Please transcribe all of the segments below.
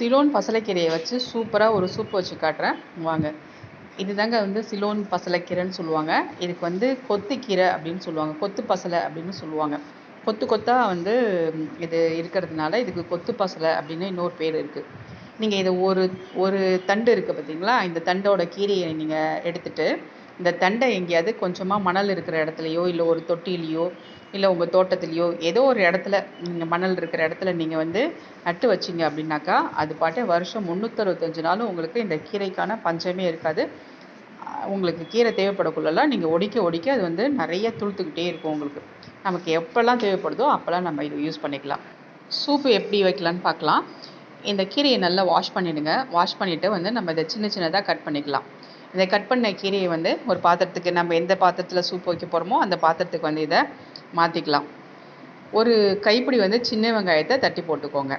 சிலோன் பசலைக்கீரையை வச்சு சூப்பராக ஒரு சூப் வச்சு காட்டுறேன். வாங்க. இதுதாங்க வந்து சிலோன் பசலைக்கீரைன்னு சொல்லுவாங்க. இதுக்கு வந்து கொத்துக்கீரை அப்படின்னு சொல்லுவாங்க. கொத்து பசலை அப்படின்னு சொல்லுவாங்க. கொத்து கொத்தாக வந்து இது இருக்கிறதுனால இதுக்கு கொத்து பசலை அப்படின்னு இன்னொரு பேர் இருக்குது நீங்கள் இதை ஒரு ஒரு தண்டு இருக்குது பார்த்தீங்களா இந்த தண்டோட கீரையை நீங்கள் எடுத்துகிட்டு இந்த தண்டை எங்கேயாவது கொஞ்சமாக மணல் இருக்கிற இடத்துலையோ இல்லை ஒரு தொட்டிலையோ இல்லை உங்கள் தோட்டத்துலேயோ ஏதோ ஒரு இடத்துல நீங்கள் மணல் இருக்கிற இடத்துல நீங்கள் வந்து நட்டு வச்சிங்க அப்படின்னாக்கா அது பாட்டே வருஷம் முந்நூற்றறுபத்தஞ்சு நாளும் உங்களுக்கு இந்த கீரைக்கான பஞ்சமே இருக்காது. உங்களுக்கு கீரை தேவைப்படக்குள்ளலாம் நீங்கள் ஒடிக்க ஒடிக்க அது வந்து நிறைய துளுத்துக்கிட்டே இருக்கும் உங்களுக்கு. நமக்கு எப்போல்லாம் தேவைப்படுதோ அப்போல்லாம் நம்ம இதை யூஸ் பண்ணிக்கலாம். சூப்பு எப்படி வைக்கலான்னு பார்க்கலாம். இந்த கீரையை நல்லா வாஷ் பண்ணிவிடுங்க வாஷ் பண்ணிவிட்டு வந்து நம்ம இதை சின்ன சின்னதாக கட் பண்ணிக்கலாம். இதை கட் பண்ண கீரையை வந்து ஒரு பாத்திரத்துக்கு நம்ம எந்த பாத்திரத்தில் சூப் வைக்க போகிறோமோ அந்த பாத்திரத்துக்கு வந்து இதை மாற்றிக்கலாம் ஒரு கைப்பிடி வந்து சின்ன வெங்காயத்தை தட்டி போட்டுக்கோங்க.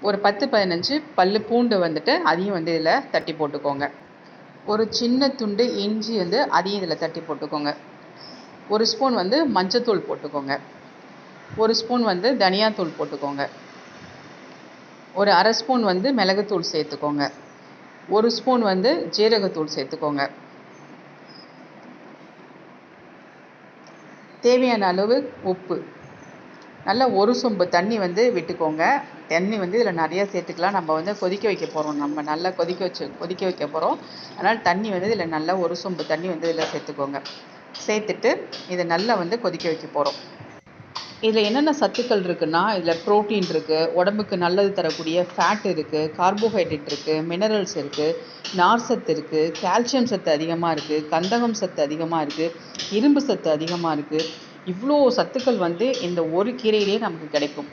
ஒரு பத்து பதினஞ்சு பல் பூண்டு வந்துட்டு அதையும் வந்து இதில் தட்டி போட்டுக்கோங்க. ஒரு சின்ன துண்டு இஞ்சி வந்து அதையும் இதில் தட்டி போட்டுக்கோங்க. ஒரு ஸ்பூன் வந்து மஞ்சத்தூள் போட்டுக்கோங்க. ஒரு ஸ்பூன் வந்து தனியாத்தூள் போட்டுக்கோங்க. ஒரு அரை ஸ்பூன் வந்து மிளகுத்தூள் சேர்த்துக்கோங்க. ஒரு ஸ்பூன் வந்து ஜீரகத்தூள் சேர்த்துக்கோங்க. தேவையான அளவு உப்பு. நல்லா ஒரு சொம்பு தண்ணி வந்து விட்டுக்கோங்க. தண்ணி வந்து இதில் நிறையா சேர்த்துக்கலாம். நம்ம வந்து கொதிக்க வைக்க போகிறோம் நம்ம நல்லா கொதிக்க வச்சு கொதிக்க வைக்க போகிறோம் அதனால் தண்ணி வந்து இதில் நல்லா ஒரு சொம்பு தண்ணி வந்து இதில் சேர்த்துக்கோங்க. சேர்த்துட்டு இதை நல்லா வந்து கொதிக்க வைக்க போகிறோம் இதில் என்னென்ன சத்துக்கள் இருக்குன்னா இதில் ப்ரோட்டீன் இருக்குது உடம்புக்கு நல்லது தரக்கூடிய ஃபேட் இருக்குது கார்போஹைட்ரேட் இருக்குது மினரல்ஸ் இருக்குது நார் சத்து இருக்குது கால்சியம் சத்து அதிகமாக இருக்குது கந்தகம் சத்து அதிகமாக இருக்குது இரும்பு சத்து அதிகமாக இருக்குது இவ்வளோ சத்துக்கள் வந்து இந்த ஒரு கீரையிலே நமக்கு கிடைக்கும்.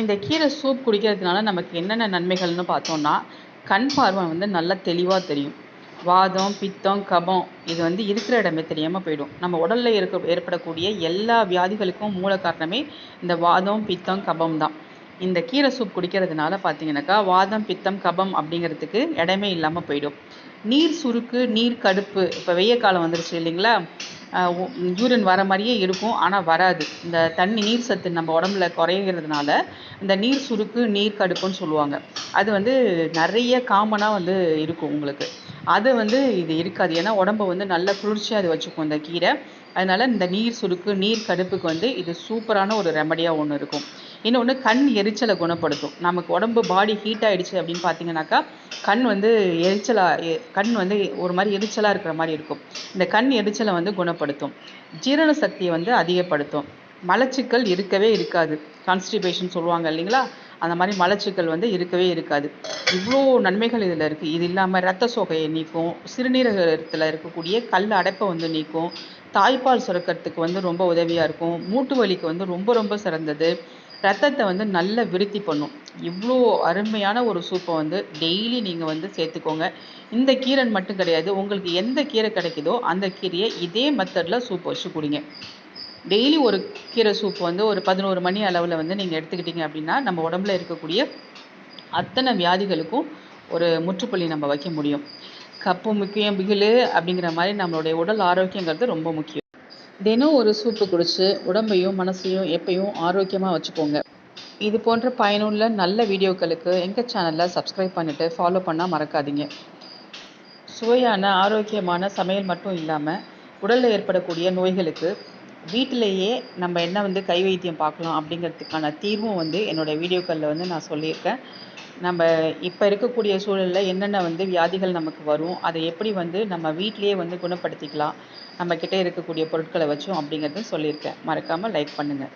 இந்த கீரை சூப் குடிக்கிறதுனால நமக்கு என்னென்ன நன்மைகள்னு பார்த்தோம்னா கண் பார்வை வந்து நல்லா தெளிவாக தெரியும். வாதம் பித்தம் கபம் இது வந்து இருக்கிற இடமே தெரியாமல் போயிடும். நம்ம உடலில் இருக்க ஏற்படக்கூடிய எல்லா வியாதிகளுக்கும் மூல காரணமே இந்த வாதம் பித்தம் கபம் தான். இந்த கீரை சூப் குடிக்கிறதுனால பார்த்தீங்கன்னாக்கா வாதம் பித்தம் கபம் அப்படிங்கிறதுக்கு இடமே இல்லாமல் போயிடும். நீர் சுருக்கு நீர் கடுப்பு இப்போ வெய்ய காலம் வந்துருச்சு இல்லைங்களா? யூரின் வர மாதிரியே இருக்கும் ஆனால் வராது. இந்த தண்ணி நீர் சத்து நம்ம உடம்புல குறையிறதுனால இந்த நீர் சுருக்கு நீர் கடுப்புன்னு சொல்லுவாங்க. அது வந்து நிறைய காமனாக வந்து இருக்கும் உங்களுக்கு. அது வந்து இது இருக்காது. ஏன்னா உடம்பை வந்து நல்ல குளிர்ச்சியாக அது வச்சுக்கும் இந்த கீரை. அதனால் இந்த நீர் சுருக்கு நீர் கடுப்புக்கு வந்து இது சூப்பரான ஒரு ரெமடியாக ஒன்று இருக்கும். இன்னொன்று கண் எரிச்சலை குணப்படுத்தும். நமக்கு உடம்பு பாடி ஹீட் ஆகிடுச்சு அப்படின்னு பார்த்தீங்கன்னாக்கா கண் வந்து எரிச்சலாக கண் வந்து ஒரு மாதிரி எரிச்சலாக இருக்கிற மாதிரி இருக்கும். இந்த கண் எரிச்சலை வந்து குணப்படுத்தும். ஜீரண சக்தியை வந்து அதிகப்படுத்தும். மலச்சிக்கல் இருக்கவே இருக்காது. கான்ஸ்டிபேஷன் சொல்லுவாங்க இல்லைங்களா? அந்த மாதிரி மலச்சிக்கல் வந்து இருக்கவே இருக்காது. இவ்வளோ நன்மைகள் இதில் இருக்குது இது இல்லாமல் ரத்த சோகையை நீக்கும் சிறுநீரகத்தில் இருக்கக்கூடிய கல் அடைப்பை வந்து நீக்கும் தாய்ப்பால் சுரக்கிறதுக்கு வந்து ரொம்ப உதவியாக இருக்கும். மூட்டு வலிக்கு வந்து ரொம்ப ரொம்ப சிறந்தது. ரத்தத்தை வந்து நல்ல விருத்தி பண்ணும். இவ்வளோ அருமையான ஒரு சூப்பை வந்து டெய்லி நீங்கள் வந்து சேர்த்துக்கோங்க. இந்த கீரை மட்டும் கிடையாது. உங்களுக்கு எந்த கீரை கிடைக்குதோ அந்த கீரையை இதே மெத்தடில் சூப் வச்சு குடிங்க. டெய்லி ஒரு கீரை சூப் வந்து ஒரு பதினோரு மணி அளவில் வந்து நீங்கள் எடுத்துக்கிட்டிங்க அப்படின்னா நம்ம உடம்புல இருக்கக்கூடிய அத்தனை வியாதிகளுக்கும் ஒரு முற்றுப்புள்ளி நம்ம வைக்க முடியும். கப்பு முக்கியம் பிகிலு அப்படிங்கிற மாதிரி நம்மளுடைய உடல் ஆரோக்கியங்கிறது ரொம்ப முக்கியம். தினம் ஒரு சூப்பு குடிச்சு உடம்பையும் மனசையும் எப்பயும் ஆரோக்கியமாக வச்சுக்கோங்க. இது போன்ற பயனுள்ள நல்ல வீடியோக்களுக்கு எங்கள் சேனலில் சப்ஸ்கிரைப் பண்ணிவிட்டு ஃபாலோ பண்ணால் மறக்காதீங்க. சுவையான ஆரோக்கியமான சமையல் மட்டும் இல்லாமல் உடலில் ஏற்படக்கூடிய நோய்களுக்கு வீட்டிலேயே நம்ம என்ன வந்து கை வைத்தியம் பார்க்கலாம் அப்படிங்கிறதுக்கான தீர்வும் வந்து என்னோடய வீடியோக்களில் வந்து நான் சொல்லியிருக்கேன். நம்ம இப்போ இருக்கக்கூடிய சூழலில் என்னென்ன வந்து வியாதிகள் நமக்கு வரும் அதை எப்படி வந்து நம்ம வீட்டிலேயே வந்து குணப்படுத்திக்கலாம் நம்மக்கிட்ட இருக்கக்கூடிய பொருட்களை வச்சும் அப்படிங்கிறத சொல்லியிருக்கேன். மறக்காமல் லைக் பண்ணுங்கள்